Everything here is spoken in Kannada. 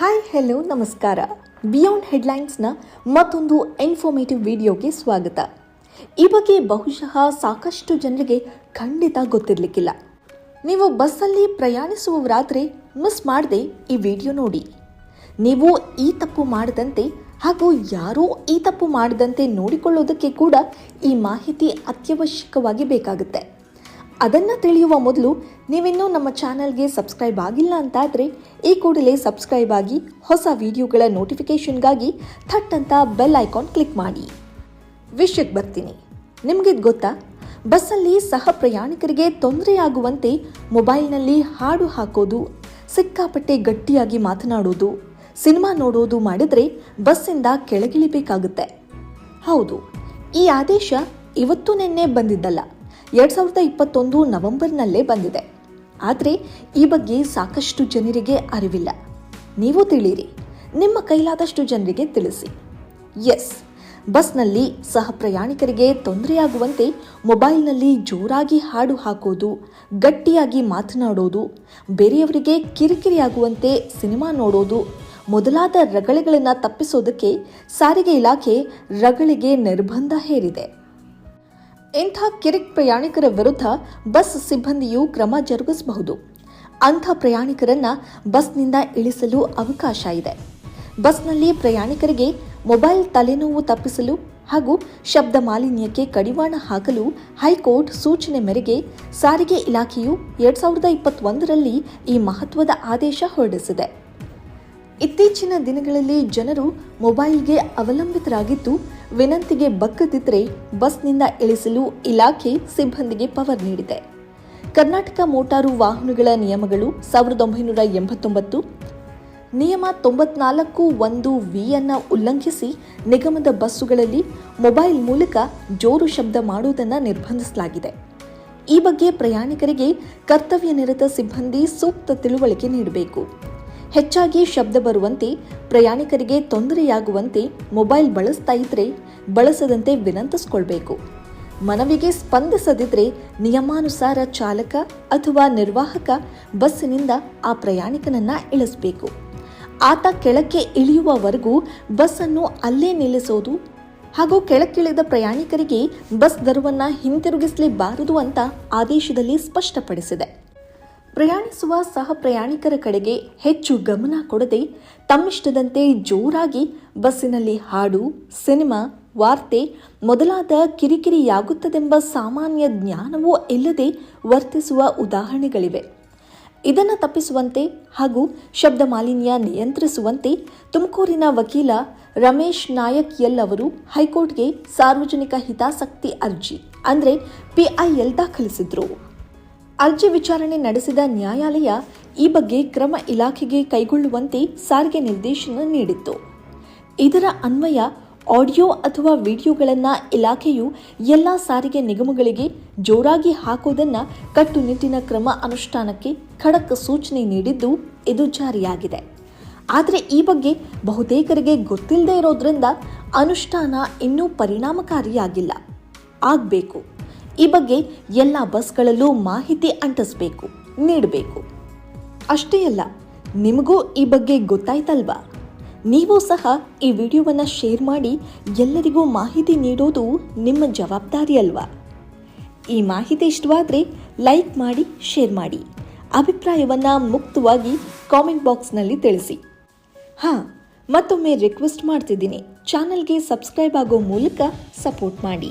ಹಾಯ್ ಹೆಲೋ ನಮಸ್ಕಾರ. ಬಿಯಾಂಡ್ ಹೆಡ್ಲೈನ್ಸ್ನ ಮತ್ತೊಂದು ಇನ್ಫಾರ್ಮೇಟಿವ್ ವಿಡಿಯೋಗೆ ಸ್ವಾಗತ. ಈ ಬಗ್ಗೆ ಬಹುಶಃ ಸಾಕಷ್ಟು ಜನರಿಗೆ ಖಂಡಿತ ಗೊತ್ತಿರಲಿಕ್ಕಿಲ್ಲ. ನೀವು ಬಸ್ಸಲ್ಲಿ ಪ್ರಯಾಣಿಸುವವರಾದರೆ ಮಿಸ್ ಮಾಡದೆ ಈ ವಿಡಿಯೋ ನೋಡಿ. ನೀವು ಈ ತಪ್ಪು ಮಾಡದಂತೆ ಹಾಗೂ ಯಾರೂ ಈ ತಪ್ಪು ಮಾಡದಂತೆ ನೋಡಿಕೊಳ್ಳೋದಕ್ಕೆ ಕೂಡ ಈ ಮಾಹಿತಿ ಅತ್ಯವಶ್ಯಕವಾಗಿ ಬೇಕಾಗುತ್ತೆ. ಅದನ್ನು ತಿಳಿಯುವ ಮೊದಲು ನೀವಿನ್ನೂ ನಮ್ಮ ಚಾನಲ್ಗೆ ಸಬ್ಸ್ಕ್ರೈಬ್ ಆಗಿಲ್ಲ ಅಂತಾದರೆ ಈ ಕೂಡಲೇ ಸಬ್ಸ್ಕ್ರೈಬ್ ಆಗಿ ಹೊಸ ವಿಡಿಯೋಗಳ ನೋಟಿಫಿಕೇಷನ್ಗಾಗಿ ಥಟ್ ಅಂತ ಬೆಲ್ ಐಕಾನ್ ಕ್ಲಿಕ್ ಮಾಡಿ. ವಿಷಯಕ್ಕೆ ಬರ್ತೀನಿ. ನಿಮಗೆ ಗೊತ್ತಾ? ಬಸ್ಸಲ್ಲಿ ಸಹ ಪ್ರಯಾಣಿಕರಿಗೆ ತೊಂದರೆಯಾಗುವಂತೆ ಮೊಬೈಲ್ನಲ್ಲಿ ಹಾಡು ಹಾಕೋದು, ಸಿಕ್ಕಾಪಟ್ಟೆ ಗಟ್ಟಿಯಾಗಿ ಮಾತನಾಡೋದು, ಸಿನಿಮಾ ನೋಡೋದು ಮಾಡಿದರೆ ಬಸ್ಸಿಂದ ಕೆಳಗಿಳಿಬೇಕಾಗುತ್ತೆ. ಹೌದು, ಈ ಆದೇಶ ಇವತ್ತು ನಿನ್ನೆ ಬಂದಿದ್ದಲ್ಲ. ಎರಡು ಸಾವಿರದ ಇಪ್ಪತ್ತೊಂದು ನವೆಂಬರ್ನಲ್ಲೇ ಬಂದಿದೆ. ಆದರೆ ಈ ಬಗ್ಗೆ ಸಾಕಷ್ಟು ಜನರಿಗೆ ಅರಿವಿಲ್ಲ. ನೀವು ತಿಳಿಯಿರಿ, ನಿಮ್ಮ ಕೈಲಾದಷ್ಟು ಜನರಿಗೆ ತಿಳಿಸಿ. ಎಸ್, ಬಸ್ನಲ್ಲಿ ಸಹ ಪ್ರಯಾಣಿಕರಿಗೆ ತೊಂದರೆಯಾಗುವಂತೆ ಮೊಬೈಲ್ನಲ್ಲಿ ಜೋರಾಗಿ ಹಾಡು ಹಾಕೋದು, ಗಟ್ಟಿಯಾಗಿ ಮಾತನಾಡೋದು, ಬೇರೆಯವರಿಗೆ ಕಿರಿಕಿರಿಯಾಗುವಂತೆ ಸಿನಿಮಾ ನೋಡೋದು, ಮೊದಲಾದ ರಗಳೆಗಳನ್ನು ತಪ್ಪಿಸೋದಕ್ಕೆ ಸಾರಿಗೆ ಇಲಾಖೆ ರಗಳಿಗೆ ನಿರ್ಬಂಧ ಹೇರಿದೆ. ಇಂಥ ಕಿರಿಕ್ ಪ್ರಯಾಣಿಕರ ವಿರುದ್ಧ ಬಸ್ ಸಿಬ್ಬಂದಿಯು ಕ್ರಮ ಜರುಗಿಸಬಹುದು. ಅಂಥ ಪ್ರಯಾಣಿಕರನ್ನ ಬಸ್ನಿಂದ ಇಳಿಸಲು ಅವಕಾಶ ಇದೆ. ಬಸ್ನಲ್ಲಿ ಪ್ರಯಾಣಿಕರಿಗೆ ಮೊಬೈಲ್ ತಲೆನೋವು ತಪ್ಪಿಸಲು ಹಾಗೂ ಶಬ್ದ ಮಾಲಿನ್ಯಕ್ಕೆ ಕಡಿವಾಣ ಹಾಕಲು ಹೈಕೋರ್ಟ್ ಸೂಚನೆ ಮೇರೆಗೆ ಸಾರಿಗೆ ಇಲಾಖೆಯು ಎರಡ್ ಸಾವಿರದ ಇಪ್ಪತ್ತೊಂದರಲ್ಲಿ ಈ ಮಹತ್ವದ ಆದೇಶ ಹೊರಡಿಸಿದೆ. ಇತ್ತೀಚಿನ ದಿನಗಳಲ್ಲಿ ಜನರು ಮೊಬೈಲ್ಗೆ ಅವಲಂಬಿತರಾಗಿದ್ದು, ವಿನಂತಿಗೆ ಬಕ್ಕದಿದ್ದರೆ ಬಸ್ನಿಂದ ಇಳಿಸಲು ಇಲಾಖೆ ಸಿಬ್ಬಂದಿಗೆ ಪವರ್ ನೀಡಿದೆ. ಕರ್ನಾಟಕ ಮೋಟಾರು ವಾಹನಗಳ ನಿಯಮಗಳು ಸಾವಿರದ ಒಂಬೈನೂರ ಎಂಬತ್ತೊಂಬತ್ತು, ನಿಯಮ ತೊಂಬತ್ನಾಲ್ಕು ಒಂದು ವಿಯನ್ನು ಉಲ್ಲಂಘಿಸಿ ನಿಗಮದ ಬಸ್ಸುಗಳಲ್ಲಿ ಮೊಬೈಲ್ ಮೂಲಕ ಜೋರು ಶಬ್ದ ಮಾಡುವುದನ್ನು ನಿರ್ಬಂಧಿಸಲಾಗಿದೆ. ಈ ಬಗ್ಗೆ ಪ್ರಯಾಣಿಕರಿಗೆ ಕರ್ತವ್ಯ ನಿರತ ಸಿಬ್ಬಂದಿ ಸೂಕ್ತ ತಿಳುವಳಿಕೆ ನೀಡಬೇಕು. ಹೆಚ್ಚಾಗಿ ಶಬ್ದ ಬರುವಂತೆ, ಪ್ರಯಾಣಿಕರಿಗೆ ತೊಂದರೆಯಾಗುವಂತೆ ಮೊಬೈಲ್ ಬಳಸ್ತಾ ಇದ್ರೆ ಬಳಸದಂತೆ ವಿನಂತಿಸ್ಕೊಳ್ಬೇಕು. ಮನವಿಗೆ ಸ್ಪಂದಿಸದಿದ್ರೆ ನಿಯಮಾನುಸಾರ ಚಾಲಕ ಅಥವಾ ನಿರ್ವಾಹಕ ಬಸ್ಸಿನಿಂದ ಆ ಪ್ರಯಾಣಿಕನನ್ನ ಇಳಿಸಬೇಕು. ಆತ ಕೆಳಕ್ಕೆ ಇಳಿಯುವವರೆಗೂ ಬಸ್ಸನ್ನು ಅಲ್ಲೇ ನಿಲ್ಲಿಸೋದು ಹಾಗೂ ಕೆಳಕ್ಕಿಳಿದ ಪ್ರಯಾಣಿಕರಿಗೆ ಬಸ್ ದರವನ್ನು ಹಿಂತಿರುಗಿಸಲೇಬಾರದು ಅಂತ ಆದೇಶದಲ್ಲಿ ಸ್ಪಷ್ಟಪಡಿಸಿದೆ. ಪ್ರಯಾಣಿಸುವ ಸಹ ಪ್ರಯಾಣಿಕರ ಕಡೆಗೆ ಹೆಚ್ಚು ಗಮನ ಕೊಡದೆ ತಮ್ಮಿಷ್ಟದಂತೆ ಜೋರಾಗಿ ಬಸ್ಸಿನಲ್ಲಿ ಹಾಡು, ಸಿನಿಮಾ, ವಾರ್ತೆ ಮೊದಲಾದ ಕಿರಿಕಿರಿಯಾಗುತ್ತದೆಂಬ ಸಾಮಾನ್ಯ ಜ್ಞಾನವೂ ಇಲ್ಲದೆ ವರ್ತಿಸುವ ಉದಾಹರಣೆಗಳಿವೆ. ಇದನ್ನು ತಪ್ಪಿಸುವಂತೆ ಹಾಗೂ ಶಬ್ದ ಮಾಲಿನ್ಯ ನಿಯಂತ್ರಿಸುವಂತೆ ತುಮಕೂರಿನ ವಕೀಲ ರಮೇಶ್ ನಾಯಕ್ ಎಲ್ ಅವರು ಹೈಕೋರ್ಟ್ಗೆ ಸಾರ್ವಜನಿಕ ಹಿತಾಸಕ್ತಿ ಅರ್ಜಿ, ಅಂದರೆ ಪಿಐಎಲ್ ದಾಖಲಿಸಿದ್ರು. ಅರ್ಜಿ ವಿಚಾರಣೆ ನಡೆಸಿದ ನ್ಯಾಯಾಲಯ ಈ ಬಗ್ಗೆ ಕ್ರಮ ಇಲಾಖೆಗೆ ಕೈಗೊಳ್ಳುವಂತೆ ಸಾರಿಗೆ ನಿರ್ದೇಶನ ನೀಡಿತ್ತು. ಇದರ ಅನ್ವಯ ಆಡಿಯೋ ಅಥವಾ ವಿಡಿಯೋಗಳನ್ನು ಇಲಾಖೆಯು ಎಲ್ಲ ಸಾರಿಗೆ ನಿಗಮಗಳಿಗೆ ಜೋರಾಗಿ ಹಾಕುವುದನ್ನು ಕಟ್ಟುನಿಟ್ಟಿನ ಕ್ರಮ ಅನುಷ್ಠಾನಕ್ಕೆ ಖಡಕ್ ಸೂಚನೆ ನೀಡಿದ್ದು ಇದು ಜಾರಿಯಾಗಿದೆ. ಆದರೆ ಈ ಬಗ್ಗೆ ಬಹುತೇಕರಿಗೆ ಗೊತ್ತಿಲ್ಲದೆ ಇರೋದ್ರಿಂದ ಅನುಷ್ಠಾನ ಇನ್ನೂ ಪರಿಣಾಮಕಾರಿಯಾಗಿಲ್ಲ. ಆಗಬೇಕು. ಈ ಬಗ್ಗೆ ಎಲ್ಲ ಬಸ್ಗಳಲ್ಲೂ ಮಾಹಿತಿ ಅಂಟಿಸಬೇಕು, ನೀಡಬೇಕು. ಅಷ್ಟೇ ಅಲ್ಲ, ನಿಮಗೂ ಈ ಬಗ್ಗೆ ಗೊತ್ತಾಯ್ತಲ್ವಾ? ನೀವು ಸಹ ಈ ವಿಡಿಯೋವನ್ನು ಶೇರ್ ಮಾಡಿ ಎಲ್ಲರಿಗೂ ಮಾಹಿತಿ ನೀಡೋದು ನಿಮ್ಮ ಜವಾಬ್ದಾರಿ ಅಲ್ವಾ? ಈ ಮಾಹಿತಿ ಇಷ್ಟವಾದರೆ ಲೈಕ್ ಮಾಡಿ, ಶೇರ್ ಮಾಡಿ. ಅಭಿಪ್ರಾಯವನ್ನು ಮುಕ್ತವಾಗಿ ಕಾಮೆಂಟ್ ಬಾಕ್ಸ್ನಲ್ಲಿ ತಿಳಿಸಿ. ಹಾಂ, ಮತ್ತೊಮ್ಮೆ ರಿಕ್ವೆಸ್ಟ್ ಮಾಡ್ತಿದ್ದೀನಿ, ಚಾನಲ್ಗೆ ಸಬ್ಸ್ಕ್ರೈಬ್ ಆಗೋ ಮೂಲಕ ಸಪೋರ್ಟ್ ಮಾಡಿ.